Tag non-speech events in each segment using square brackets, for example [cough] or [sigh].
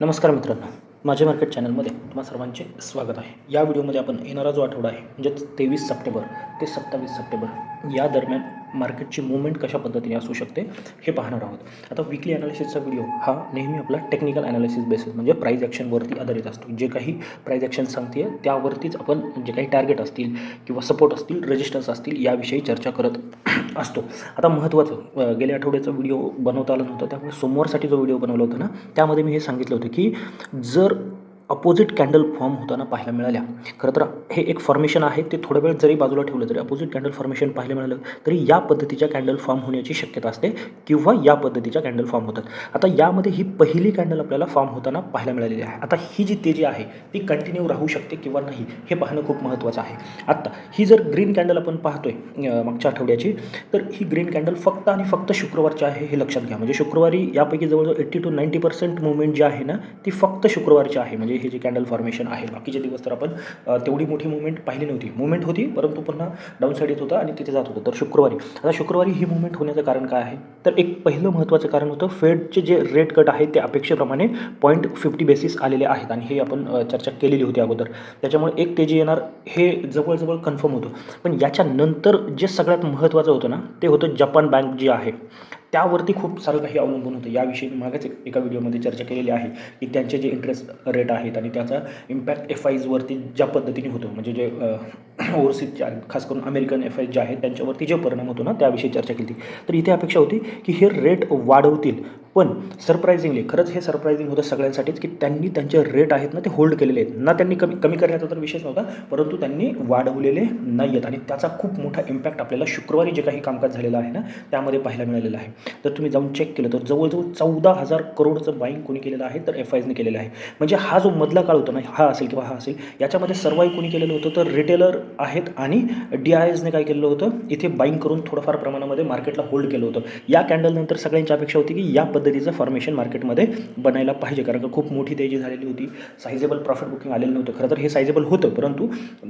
नमस्कार मित्रांनो माझे मार्केट चॅनलमध्ये तुम्हा सर्वांचे स्वागत आहे. या व्हिडिओमध्ये आपण येणारा जो आठवडा आहे म्हणजेच तेवीस सप्टेंबर ते सत्तावीस सप्टेंबर या दरम्यान मार्केटची मुवमेंट कशा पद्धतीने असू शकते हे पाहणार आहोत. आता विकली ॲनालिसिसचा व्हिडिओ हा नेहमी आपला टेक्निकल ॲनालिसिस बेसिस म्हणजे प्राईज ॲक्शनवरती आधारित असतो. जे काही प्राईज ॲक्शन सांगते त्यावरतीच आपण जे काही टार्गेट असतील किंवा सपोर्ट असतील रेजिस्टन्स असतील याविषयी चर्चा करत [clears throat] असतो. आता महत्त्वाचं गेल्या आठवड्याचा व्हिडिओ बनवता आला नव्हता त्यामुळे सोमवारसाठी जो व्हिडिओ बनवला होता ना त्यामध्ये मी हे सांगितलं होतं की जर अपोजिट कॅन्डल फॉर्म होताना पाहायला मिळाल्या. खरं तर हे एक फॉर्मेशन आहे ते थोड्या वेळ जरी बाजूला ठेवलं तरी अपोजिट कॅन्डल फॉर्मेशन पाहायला मिळालं तरी या पद्धतीच्या कॅन्डल फॉर्म होण्याची शक्यता असते किंवा या पद्धतीच्या कॅन्डल फॉर्म होतात. आता यामध्ये ही पहिली कॅन्डल आपल्याला फॉर्म होताना पाहायला मिळालेली आहे. आता ही जी तेजी आहे ती कंटिन्यू राहू शकते किंवा नाही हे पाहणं खूप महत्त्वाचं आहे. आत्ता ही जर ग्रीन कॅन्डल आपण पाहतोय मागच्या आठवड्याची तर ही ग्रीन कॅन्डल फक्त आणि फक्त शुक्रवारची आहे हे लक्षात घ्या. म्हणजे शुक्रवारी यापैकी जवळजवळ eighty two ninety percent movement जी आहे ना ती फक्त शुक्रवारची आहे. म्हणजे हे जे कॅन्डल फॉर्मेशन आहे बाकीचे दिवस तर आपण तेवढी मोठी मुवमेंट पाहिली नव्हती. मुवमेंट होती परंतु पुन्हा डाऊन साईड येत होता आणि तिथे जात होतं. तर शुक्रवारी. आता शुक्रवारी ही मुवमेंट होण्याचं कारण काय आहे? तर एक पहिलं महत्त्वाचं कारण होतं फेडचे जे रेट कट आहेत ते अपेक्षेप्रमाणे पॉईंट फिफ्टी बेसिस आलेले आहेत. आणि हे आपण चर्चा केलेली होती अगोदर. त्याच्यामुळे एक तेजी येणार हे जवळजवळ कन्फर्म होतं. पण याच्यानंतर जे सगळ्यात महत्त्वाचं होतं ना ते होतं जपान बँक जी आहे. त्यावरती खूप सारं काही अवलंबून होतं. याविषयी मी मागेच एक एका व्हिडिओमध्ये चर्चा केलेली आहे की त्यांचे जे इंटरेस्ट रेट आहेत आणि त्याचा इम्पॅक्ट एफ आयजवरती ज्या पद्धतीने होतो म्हणजे जे ओव्हरसीजच्या खास करून अमेरिकन एफ आय जे आहेत त्यांच्यावरती जे परिणाम होतो ना त्याविषयी चर्चा केली तर इथे अपेक्षा होती की हे रेट वाढवतील. पण सरप्रायझिंगली खरंच हे सरप्रायझिंग होतं सगळ्यांसाठीच की त्यांनी त्यांचे रेट आहेत ना ते होल्ड केलेले आहेत. ना त्यांनी कमी कमी करण्याचा तर विषयच नव्हता परंतु त्यांनी वाढवलेले नाही आहेत आणि त्याचा खूप मोठा इम्पॅक्ट आपल्याला शुक्रवारी जे काही कामकाज झालेलं आहे ना त्यामध्ये पाहायला मिळालेलं आहे. तर तुम्ही जाऊन चेक केलं तर जवळजवळ चौदा हजार करोडचं बाईंग कोणी केलेलं आहे तर एफ आयजने केलेलं आहे. म्हणजे हा जो मधला काळ होता ना हा असेल किंवा हा असेल याच्यामध्ये सर्वाईव्ह कोणी केलेलं होतं तर रिटेलर आहेत आणि डी आय एसने काय केलेलं होतं इथे बाईंग करून थोडंफार प्रमाणामध्ये मार्केटला होल्ड केलं होतं. या कॅन्डलनंतर सगळ्यांची अपेक्षा होती की या पद्धतीचं फॉर्मेशन मार्केटमध्ये बनायला पाहिजे कारण का खूप मोठी तेजी झालेली होती. सायझेबल प्रॉफिट बुकिंग आलेलं नव्हतं. खरं तर हे सायझेबल होतं परंतु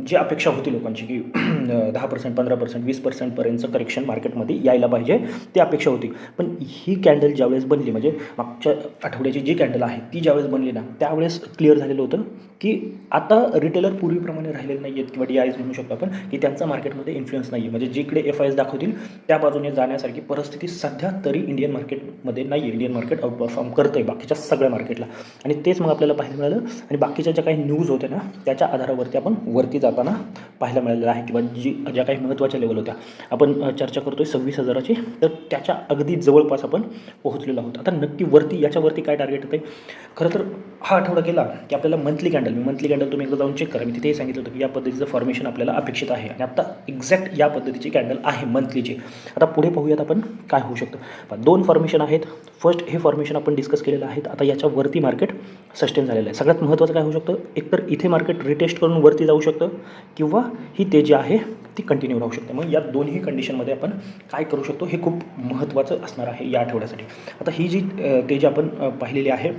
जी अपेक्षा होती लोकांची की दहा पर्सेंट पंधरा पर्सेंट वीस पर्सेंटपर्यंतचं करेक्शन मार्केटमध्ये यायला पाहिजे ती अपेक्षा होती. पण ही कॅन्डल ज्यावेळेस बनली म्हणजे मागच्या आठवड्याची जी कॅन्डल आहे ती ज्यावेळेस बनली ना त्यावेळेस क्लिअर झालेलं होतं की आता रिटेलर पूर्वीप्रमाणे राहिलेले नाही आहेत किंवा डी आयज म्हणू शकतो आपण की त्यांचा मार्केटमध्ये इन्फ्लुएन्स नाही आहे म्हणजे जिकडे एफ आय एस दाखवतील त्या बाजूने जाण्यासारखी परिस्थिती सध्या तरी इंडियन मार्केटमध्ये नाही आहे इंडियन मार्केट आउट परफॉर्म करतं आहे बाकीच्या सगळ्या मार्केटला आणि तेच मग आपल्याला पाहायला मिळालं. आणि बाकीच्या ज्या काही न्यूज होत्या ना त्याच्या आधारावरती आपण वरती जाताना पाहायला मिळालेलं आहे. किंवा जी ज्या काही महत्त्वाच्या लेवल होत्या. आपण चर्चा करतो आहे सव्वीस हजाराची. तर त्याच्या अगदी जवळपास आपण पोहोचलेलो आहोत आता नक्की वरती याच्यावरती काय टार्गेट होतं खरं तर हा आठवडा केला की आपल्याला मंथली कॅन्डल मी मंथली कॅन्डल तुम्ही एकदा जाऊन चेक करा. मी तिथेही सांगितलं होतं की या पद्धतीचं फॉर्मेशन आपल्याला अपेक्षित आहे. आणि आता एक्झॅक्ट या पद्धतीची कॅन्डल आहे मंथलीची आता पुढे पाहूयात आपण काय होऊ शकतं. दोन फॉर्मेशन आहेत. फर्स्ट हे फॉर्मेशन आपण डिस्कस केलेलं आहे आता याच्यावरती मार्केट सस्टेन झालेलं आहे. सगळ्यात महत्त्वाचं काय होऊ शकतं? एकतर इथे मार्केट रिटेस्ट करून वरती जाऊ शकतं किंवा ही ते जे आहे ती कंटिन्यू राहू शकते. मग या दोन्ही कंडिशनमध्ये आपण काय करू शकतो? हे खूप महत्त्वाचं असणार आहे या आठवड्यासाठी. आता ही जी ते तेजी आपण पाहिलेली आहे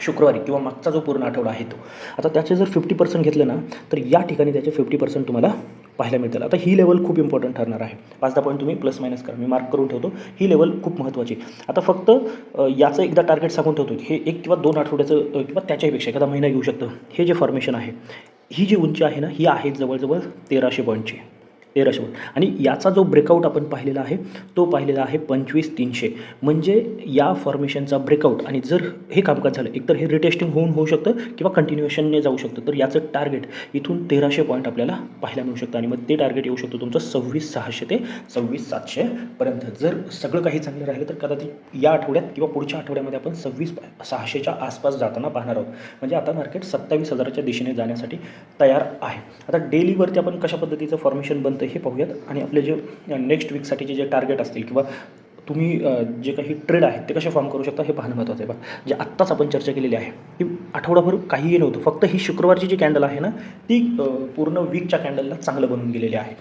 शुक्रवारी किंवा मागचा जो पूर्ण आठवडा आहे तो. आता त्याचे जर फिफ्टी पर्सेंट घेतलं ना तर या ठिकाणी त्याचे फिफ्टी पर्सेंट तुम्हाला पाहायला मिळतील. आता ही लेवल खूप इम्पॉर्टंट ठरणार आहे. पाच दहा पॉईंट तुम्ही प्लस मायनस करा. मी मार्क करून ठेवतो. ही लेवल खूप महत्त्वाची आता फक्त याचं एकदा टार्गेट सांगून ठेवतो हे एक किंवा दोन आठवड्याचं किंवा त्याच्यापेक्षा एखादा महिना घेऊ शकतं. हे जे फॉर्मेशन आहे ही जी उंची आहे ना ही आहे जवळजवळ तेराशे पॉईंटची तेराशेवर आणि याचा जो ब्रेकआउट आपण पाहिलेला आहे तो पाहिलेला आहे पंचवीस तीनशे. म्हणजे या फॉर्मेशनचा ब्रेकआउट आणि जर हे कामकाज झालं एकतर हे रिटेस्टिंग होऊन होऊ शकतं किंवा कंटिन्युएशनने जाऊ शकतं तर याचं टार्गेट इथून तेराशे पॉईंट आपल्याला पाहायला मिळू शकतं. आणि मग ते टार्गेट येऊ शकतं तुमचं सव्वीस सहाशे ते सव्वीस सातशेपर्यंत जर सगळं काही चांगलं राहिलं तर कदाचित या आठवड्यात किंवा पुढच्या आठवड्यामध्ये आपण सव्वीस सहाशेच्या आसपास जाताना पाहणार आहोत. म्हणजे आता मार्केट सत्तावीस हजाराच्या दिशेने जाण्यासाठी तयार आहे. आता डेलीवरती आपण कशा पद्धतीचं फॉर्मेशन बनतं हे पाहूयात. आणि आपले जे नेक्स्ट वीकसाठीचे जे टार्गेट असतील किंवा तुम्ही जे काही ट्रेड आहेत ते कसे फॉर्म करू शकता हे पाहणं महत्त्वाचं आहे. बघा जे आत्ताच आपण चर्चा केलेली आहे की आठवडाभर काहीही नव्हतं फक्त ही शुक्रवारची जी कॅन्डल आहे ना ती पूर्ण वीकच्या कॅन्डलला चांगलं बनून गेलेली आहे.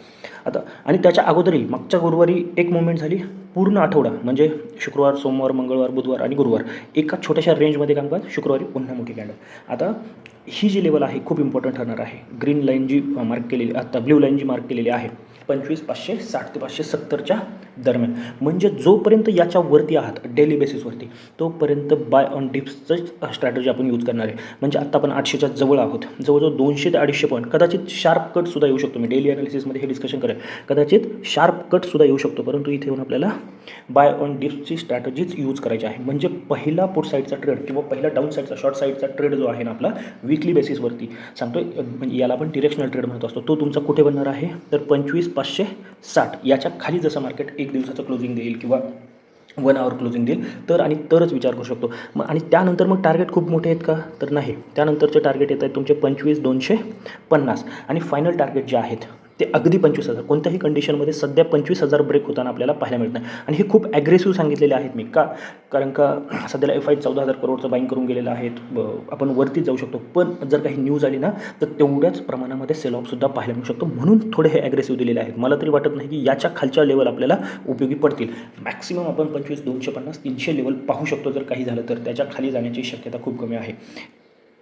आता आणि त्याच्या अगोदरही मागच्या गुरुवारी एक मुवमेंट झाली पूर्ण आठवडा म्हणजे शुक्रवार सोमवार मंगळवार बुधवार आणि गुरुवार एका छोट्याशा रेंजमध्ये कामकाज शुक्रवारी पुन्हा मोठी कॅन्डल आता ही जी लेवल आहे खूप इम्पॉर्टंट ठरणार आहे. ग्रीन लाईन जी मार्क केलेली आता ब्ल्यू लाईन जी मार्क केलेली आहे पंचवीस पाचशे साठ ते पाचशे सत्तरच्या दरम्यान. म्हणजे जोपर्यंत याच्यावरती आहात डेली बेसिसवरती तोपर्यंत बाय ऑन डिप्सचं स्ट्रॅटजी आपण यूज करणार आहे. म्हणजे आत्ता आपण आठशेच्या जवळ आहोत. जवळजवळ दोनशे ते अडीचशे पॉईंट कदाचित शार्प कटसुद्धा येऊ शकतो. मी डेली ॲनालिसिसमध्ये हे डिस्कशन करेल. कदाचित शार्प कटसुद्धा येऊ शकतो. परंतु इथे येऊन आपल्याला बाय ऑन डिप्सची स्ट्रॅटजीच यूज करायची आहे. म्हणजे पहिला पुट साईडचा ट्रेड किंवा पहिला डाऊन साईडचा शॉर्ट साईडचा ट्रेड जो आहे ना आपला विकली बेसिसवरती सांगतो म्हणजे याला आपण डिरेक्शनल ट्रेड म्हणत असतो. तो तुमचा कुठे बनणार आहे? तर पंचवीस पाचशे साठ. याच्या खाली जसं मार्केट एक दिवसाचं क्लोजिंग देईल किंवा वन आवर क्लोजिंग देईल तर आणि तरच विचार करू शकतो. मग आणि त्यानंतर मग टार्गेट खूप मोठे आहेत का? तर नाही. त्यानंतरचे टार्गेट येत आहेत तुमचे पंचवीस दोनशे पन्नास. आणि फायनल टार्गेट जे आहेत ते अगदी पंचवीस हजार. कोणत्याही कंडिशनमध्ये सध्या पंचवीस हजार ब्रेक होताना आपल्याला पाहायला मिळत नाही. आणि हे खूप ॲग्रेसिव्ह सांगितलेले आहेत मी. का? कारण का सध्याला एफ आय चौदा हजार करोडचं बाईंग करून गेलेलं आहेत. आपण वरतीच जाऊ शकतो. पण जर काही न्यूज आली ना तर तेवढ्याच प्रमाणामध्ये सेल ऑफसुद्धा पाहायला मिळू शकतो. म्हणून थोडे हे ॲग्रेसिव्ह दिलेले आहेत. मला तरी वाटत नाही की याच्या खालच्या लेवल आपल्याला उपयोगी पडतील. मॅक्सिमम आपण पंचवीस दोनशे पन्नास तीनशे लेवल पाहू शकतो जर काही झालं तर. त्याच्याखाली जाण्याची शक्यता खूप कमी आहे.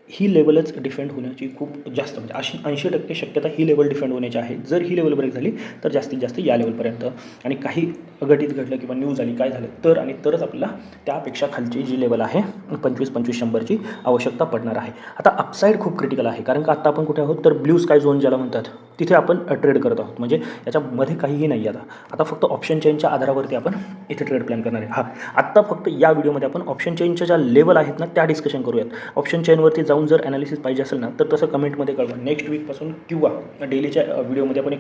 ही लेवलच डिफेंड होण्याची खूप जास्त म्हणजे अशी ऐंशी टक्के शक्यता ही लेवल डिफेंड होण्याची आहे. जर ही लेवल ब्रेक झाली तर जास्तीत जास्त या लेवलपर्यंत. आणि काही अघटित घडलं किंवा न्यूज आली काय झालं तर आणि तरच आपल्याला त्यापेक्षा खालची जी लेवल आहे पंचवीस पंचवीस शंभरची आवश्यकता पडणार आहे. आता अपसाईड खूप क्रिटिकल आहे कारण का आता आपण कुठे आहोत? तर ब्ल्यू स्काय झोन ज्याला म्हणतात तिथे आपण ट्रेड करत आहोत. म्हणजे याच्यामध्ये काहीही नाही आता. आता फक्त ऑप्शन चेनच्या आधारावरती आपण इथे ट्रेड प्लॅन करणार आहे. हा. आत्ता फक्त या व्हिडिओमध्ये आपण ऑप्शन चेनच्या ज्या लेवल आहेत ना त्या डिस्कशन करूयात. ऑप्शन चेनवरती जाऊन जर ॲनालिसिस पाहिजे असेल ना तर तसं कमेंटमध्ये कळवा. नेक्स्ट वीकपासून किंवा डेलीच्या व्हिडिओमध्ये आपण एक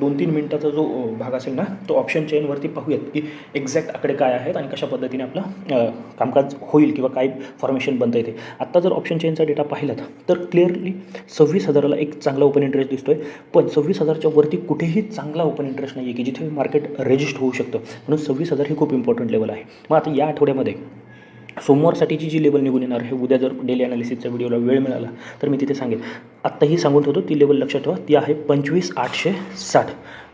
दोन तीन मिनटाचा जो भाग असेल ना तो ऑप्शन चेनवरती पाहूयात की एक्झॅक्ट आकडे काय आहेत आणि कशा पद्धतीने आपलं कामकाज होईल किंवा काय फॉर्मेशन बनता येते आत्ता जर ऑप्शन चेनचा डेटा पाहिलात तर क्लिअरली सव्वीस हजाराला एक चांगला ओपन इंटरेस्ट दिसतोय. पण सव्वीस हजारच्या वरती कुठेही चांगला ओपन इंटरेस्ट नाही आहे की जिथे मार्केट रेजिस्ट होऊ शकतं. म्हणून सव्वीस हजार ही खूप इम्पॉर्टंट लेवल आहे. मग आता या आठवड्यामध्ये सोमवारसाठीची जी लेवल निघून येणार हे उद्या जर डेली ॲनालिसिसच्या व्हिडिओला वेळ मिळाला तर मी तिथे सांगेन आत्ताही सांगून ठेवतो ती लेवल लक्षात ठेवा ती आहे पंचवीस आठशे साठ.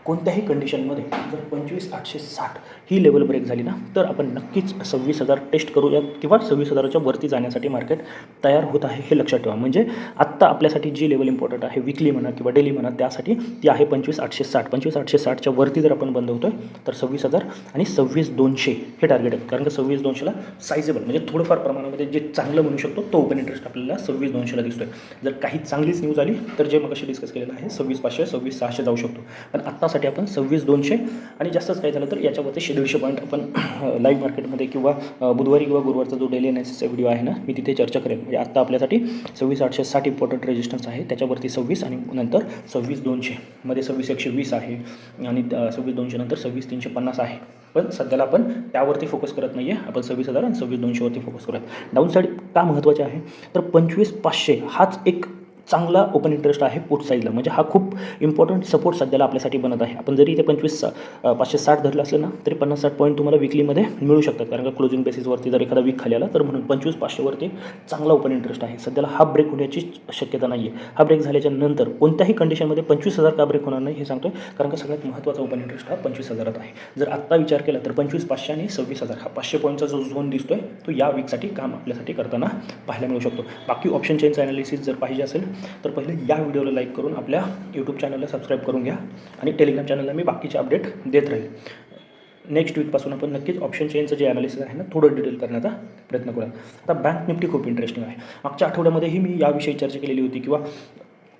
कोणत्याही कंडिशनमध्ये जर पंचवीस आठशे साठ ही लेवल ब्रेक झाली ना तर आपण नक्कीच सव्वीस हजार टेस्ट करूया किंवा सव्वीस हजाराच्या वरती जाण्यासाठी मार्केट तयार होत आहे हे लक्षात ठेवा. म्हणजे आत्ता आपल्यासाठी जी लेवल इम्पॉर्टंट आहे विकली म्हणा किंवा डेली म्हणा त्यासाठी ती आहे पंचवीस आठशे साठ. पंचवीस आठशे साठच्या वरती जर आपण बंद होतो तर सव्वीस हजार आणि सव्वीस दोनशे हे टार्गेट आहे कारण का सव्वीस दोनशेला सायझेबल म्हणजे थोडंफार प्रमाणामध्ये जे चांगलं म्हणू शकतो तो ओपन इंटरेस्ट आपल्याला सव्वीस दोनशेला दिसतोय. जर काही चांगलीच न्यूज आली तर जे मग डिस्कस केलेलं आहे सव्वीस पाचशे सव्वीस सहाशे जाऊ शकतो. पण आत्ता आत्तासाठी आपण सव्वीस दोनशे आणि जास्तच काय झालं तर याच्यावरती शे दीडशे पॉईंट आपण [clears throat] लाईव्ह मार्केटमध्ये किंवा बुधवारी किंवा गुरुवारचा जो डेली एनालिसिसचा व्हिडिओ आहे ना मी तिथे चर्चा करेन. म्हणजे आत्ता आपल्यासाठी सव्वीस आठशे साठ इम्पॉर्टंट रेजिस्टन्स आहे. त्याच्यावरती सव्वीस आणि नंतर सव्वीस दोनशे. मध्ये सव्वीस एकशे वीस आहे आणि सव्वीस दोनशे नंतर सव्वीस तीनशे पन्नास आहे. पण सध्याला आपण त्यावरती फोकस करत नाही आहे आपण सव्वीस हजार आणि सव्वीस दोनशेवरती फोकस करूयात. डाऊन साईड का महत्त्वाचे आहे? तर पंचवीस पाचशे हाच एक चांगला ओपन इंटरेस्ट आहे पुट साईडला म्हणजे हा खूप इम्पॉर्टंट सपोर्ट सध्याला आपल्यासाठी बनत आहे. आपण जरी इथे पंचवीस सा- पाचशे साठ धरलं असलं ना तरी पन्नास साठ पॉईंट तुम्हाला विकलीमध्ये मिळू शकतात. कारण का क्लोजिंग बेसिसवरती जर एखादा वीक खाली आला तर म्हणून पंचवीस पाचशेवरती चांगला ओपन इंटरेस्ट आहे. सध्याला हा ब्रेक होण्याची शक्यता नाही आहे हा ब्रेक झाल्याच्यानंतर कोणत्याही कंडिशनमध्ये पंचवीस हजार का ब्रेक होणार नाही हे सांगतोय. कारण का सगळ्यात महत्त्वाचा ओपन इंटरेस्ट हा पंचवीस हजारात आहे. जर आत्ता विचार केला तर पंचवीस पाचशे आणि सव्वीस हजार हा पाचशे पॉईंटचा जो झोन दिसतोय तो या वीकसाठी काम आपल्यासाठी करताना पाहायला मिळू शकतो. बाकी ऑप्शन चेनचं ॲनालिसिस जर पाहिजे असेल तर पहिले या व्हिडिओला लाईक करून आपल्या यूट्यूब चॅनलला सबस्क्राईब करून घ्या आणि टेलिग्राम चॅनलला मी बाकीचे अपडेट देत राहील. नेक्स्ट वीकपासून आपण नक्कीच ऑप्शन चेनचं जे ॲनालिसिस आहे ना थोडं डिटेल करण्याचा प्रयत्न करूया. आता बँक निफ्टी खूप इंटरेस्टिंग आहे. मागच्या आठवड्यामध्येही मी याविषयी चर्चा केलेली होती किंवा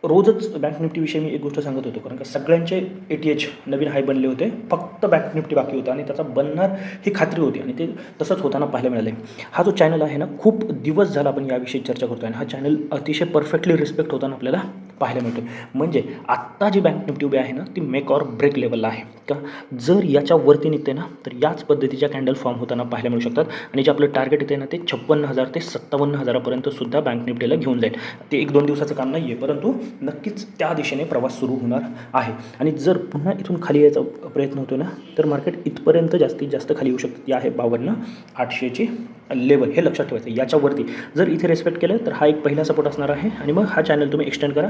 रोजच बँक निफ्टीविषयी मी एक गोष्ट सांगत होतो. कारण का सगळ्यांचे ए टी एच नवीन हाय बनले होते. फक्त बँक निफ्टी बाकी होता आणि त्याचा बनणार ही खात्री होती आणि ते तसंच होताना पाहायला मिळालं. आहे हा जो चॅनल आहे ना खूप दिवस झाला आपण याविषयी चर्चा करतो आणि हा चॅनल अतिशय परफेक्टली रिस्पेक्ट होताना आपल्याला पाहायला मिळतो म्हणजे आत्ता जी बँक निफ्टी उभी आहे ना ती मेक ऑर ब्रेक लेवलला आहे. का जर याच्यावरती निघते ना तर याच पद्धतीच्या कॅन्डल फॉर्म होताना पाहायला मिळू शकतात. आणि जे आपलं टार्गेट येते ना ते छप्पन्न हजार ते सत्तावन्न हजारापर्यंत सुद्धा बँक निफ्टीला घेऊन जाईल. ते एक दोन दिवसाचं काम नाही आहे परंतु नक्कीच त्या दिशेने प्रवास सुरू होणार आहे. आणि जर पुन्हा इथून खाली यायचा प्रयत्न होतो ना तर मार्केट इथपर्यंत जास्तीत जास्त खाली येऊ शकतं. ती आहे बावन्न आठशेची लेवल हे लक्षात ठेवायचं याच्यावरती जर इथे रेस्पेक्ट केलं तर हा एक पहिला सपोर्ट असणार आहे. आणि मग हा चॅनल तुम्ही एक्सटेंड करा.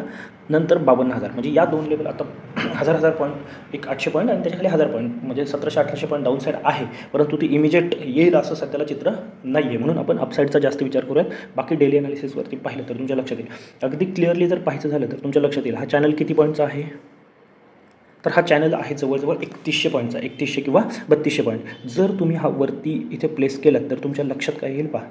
नंतर बावन्न हजार. म्हणजे या दोन लेवल आता [clears throat] हजार हजार पॉईंट एक आठशे पॉईंट आणि त्याच्याखाली हजार पॉईंट म्हणजे सतराशे अठराशे पॉईंट डाऊन साईड आहे. परंतु ती इमिजिएट येईल असं सध्याला चित्र नाही आहे म्हणून आपण अपसाईडचा जास्त विचार करूयात. बाकी डेली अनालिसिसवरती पाहिलं तर तुमच्या लक्षात येईल. अगदी क्लिअरली जर पाहायचं झालं तर तुमच्या लक्षात येईल. हा चॅनल किती पॉईंटचा आहे? तर हा चॅनल आहे जवळजवळ एकतीसशे पॉईंटचा एकतीसशे किंवा बत्तीसशे पॉईंट जर तुम्ही हा वरती इथे प्लेस केलात तर तुमच्या लक्षात काय येईल पहा.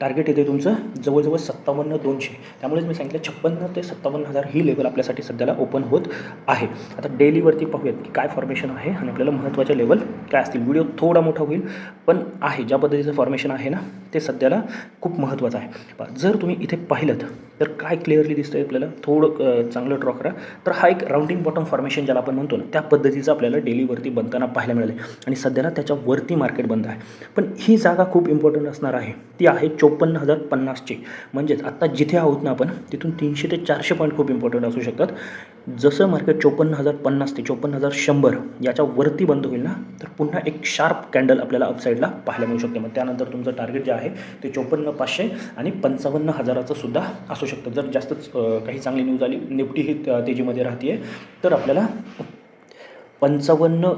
टार्गेट येते तुमचं जवळजवळ सत्तावन्न दोनशे. त्यामुळेच मी सांगितलं छप्पन्न ते सत्तावन्न हजार ही लेवल आपल्यासाठी सध्याला ओपन होत आहे. आता डेलीवरती पाहूयात की काय फॉर्मेशन आहे आणि आपल्याला महत्त्वाचे लेवल काय असतील. व्हिडिओ थोडा मोठा होईल पण आहे. ज्या पद्धतीचं फॉर्मेशन आहे ना ते सध्याला खूप महत्त्वाचं आहे. जर तुम्ही इथे पाहिलं तर काय क्लिअरली दिसतंय आपल्याला? थोडं चांगलं ड्रॉ करा. तर हा एक राऊंडिंग बॉटम फॉर्मेशन ज्याला आपण म्हणतो ना त्या पद्धतीचं आपल्याला डेलीवरती बनताना पाहायला मिळालं आणि सध्याला त्याच्यावरती मार्केट बंद आहे. पण ही जागा खूप इम्पॉर्टंट असणार आहे. ती आहे चोपन्न हजार पन्नासची. म्हणजेच आत्ता जिथे आहोत ना आपण तिथून तीनशे ते चारशे पॉईंट खूप इम्पॉर्टंट असू शकतात. जसं मार्केट चोपन्न हजार पन्नास ते चोपन्न हजार शंभर याच्या वरती बंद होईल ना तर पुन्हा एक शार्प कॅन्डल आपल्याला अपसाईडला पाहायला मिळू शकते. मग त्यानंतर तुमचं टार्गेट जे आहे ते चोपन्न पाचशे आणि पंचावन्न हजाराचं सुद्धा असू शकतं. जर जास्तच काही चांगली न्यूज आली निफ्टी ही तेजीमध्ये राहते तर आपल्याला पंचावन्न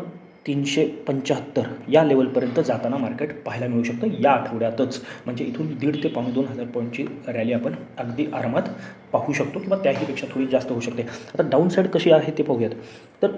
तीनशे पंच्याहत्तर या लेवलपर्यंत जाताना मार्केट पाहायला मिळू शकतं. या आठवड्यातच म्हणजे इथून दीड ते पावणे दोन हजार पॉईंटची रॅली आपण अगदी आरामात पाहू शकतो किंवा त्याहीपेक्षा थोडी जास्त होऊ शकते. आता डाऊन साईड कशी आहे ते पाहूयात. तर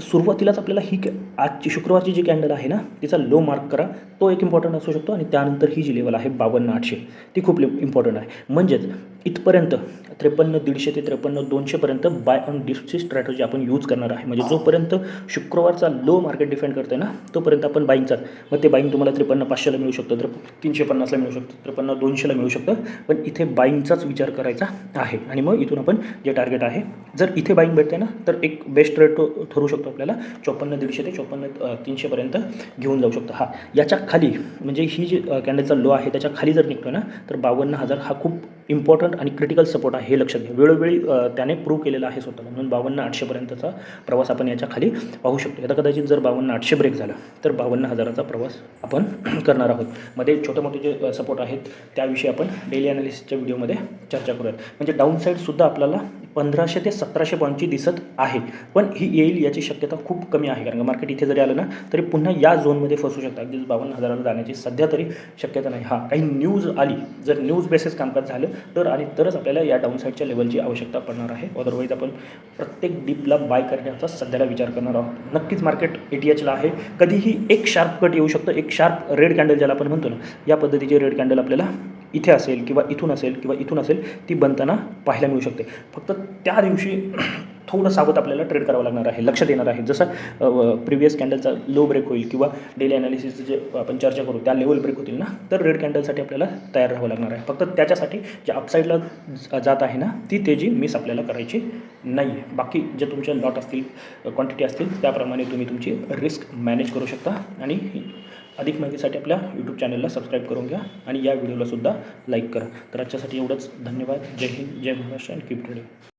सुरुवातीलाच आपल्याला ही कॅ आजची शुक्रवारची जी कॅन्डल आहे ना तिचा लो मार्क करा. तो एक इम्पॉर्टंट असू शकतो आणि त्यानंतर ही जी लेवल आहे बावन्न आठशे ती खूप इम्पॉर्टंट आहे. म्हणजेच इथपर्यंत त्रेपन्न दीडशे ते त्रेपन्न दोनशेपर्यंत बाय ऑन डिफची स्ट्रॅटजी आपण यूज करणार आहे. म्हणजे जोपर्यंत शुक्रवारचा लो मार्केट डिफेंड करते ना तोपर्यंत आपण बाईंगचा मग ते बाईंग तुम्हाला त्रेपन्न पाचशेला मिळू शकतं तर तीनशे पन्नासला मिळू शकतं त्रेपन्न दोनशेला मिळू शकतं. पण इथे बाईंगचाच विचार करायचा आहे. आणि मग इथून आपण जे टार्गेट आहे जर इथे बाईंग भेटते ना तर एक बेस्ट रेट ठरू शकतो आपल्याला. चोपन्न दीडशे ते चोपन्न तीनशेपर्यंत घेऊन जाऊ शकतो. हा याच्या खाली म्हणजे ही जी कॅन्डलचा लो आहे त्याच्याखाली जर निघतो ना तर बावन्न हजार हा खूप इम्पॉर्टंट आणि क्रिटिकल सपोर्ट आहे हे लक्षात घ्या. वेळोवेळी त्याने प्रूव्ह केलेला आहे स्वतःला. म्हणून बावन्न आठशेपर्यंतचा प्रवास आपण याच्या खाली पाहू शकतो. आता कदाचित जर बावन्न आठशे ब्रेक झाला तर बावन्न हजाराचा प्रवास आपण [clears throat] करणार आहोत. मध्ये छोटे मोठे जे सपोर्ट आहेत त्याविषयी आपण डेली अनालिसिसच्या व्हिडिओमध्ये चर्चा करूयात. म्हणजे डाऊन साईडसुद्धा आपल्याला पंधराशे ते सतराशे पॉईंटची दिसत आहे. पण ही येईल याची शक्यता खूप कमी आहे. कारण का मार्केट इथे जरी आलं ना तरी पुन्हा या झोनमध्ये फसू शकतात अगदी बावन्न हजाराला जाण्याची सध्या तरी शक्यता नाही. हा काही न्यूज आली. जर न्यूज बेसिस कामकाज झालं तर आणि तरच आपल्याला या डाऊनसाईडच्या लेवलची आवश्यकता पडणार आहे. अदरवाईज आपण प्रत्येक डीपला बाय करण्याचा सध्याला विचार करणार आहोत. नक्कीच मार्केट ए टी एचला आहे. कधीही एक शार्प कट येऊ शकतं. एक शार्प रेड कॅन्डल ज्याला आपण म्हणतो ना या पद्धतीचे रेड कॅन्डल आपल्याला इथे असेल किंवा इथून असेल किंवा इथून असेल ती बनताना पाहायला मिळू शकते. फक्त त्या दिवशी [clears throat] थोडं सावध आपल्याला ट्रेड करावं लागणार आहे लक्षात येणार आहे. जसं प्रिव्हियस कॅन्डलचा लो ब्रेक होईल किंवा डेली अनालिसिसचं जे आपण चर्चा करू त्या लेवल ब्रेक होतील ना तर रेड कॅन्डलसाठी आपल्याला तयार राहावं लागणार आहे. फक्त त्याच्यासाठी जे अपसाईडला जात आहे ना ती तेजी मिस आपल्याला करायची नाही आहे बाकी जे तुमच्या लॉट असतील क्वांटिटी असतील त्याप्रमाणे तुम्ही तुमची रिस्क मॅनेज करू शकता आणि अधिक माहितीसाठी आपल्या यूट्यूब चॅनलला सबस्क्राईब करून घ्या आणि या व्हिडिओला सुद्धा लाईक करा. तर आजच्यासाठी एवढंच. धन्यवाद. जय हिंद. जय महाराष्ट्र. And keep trading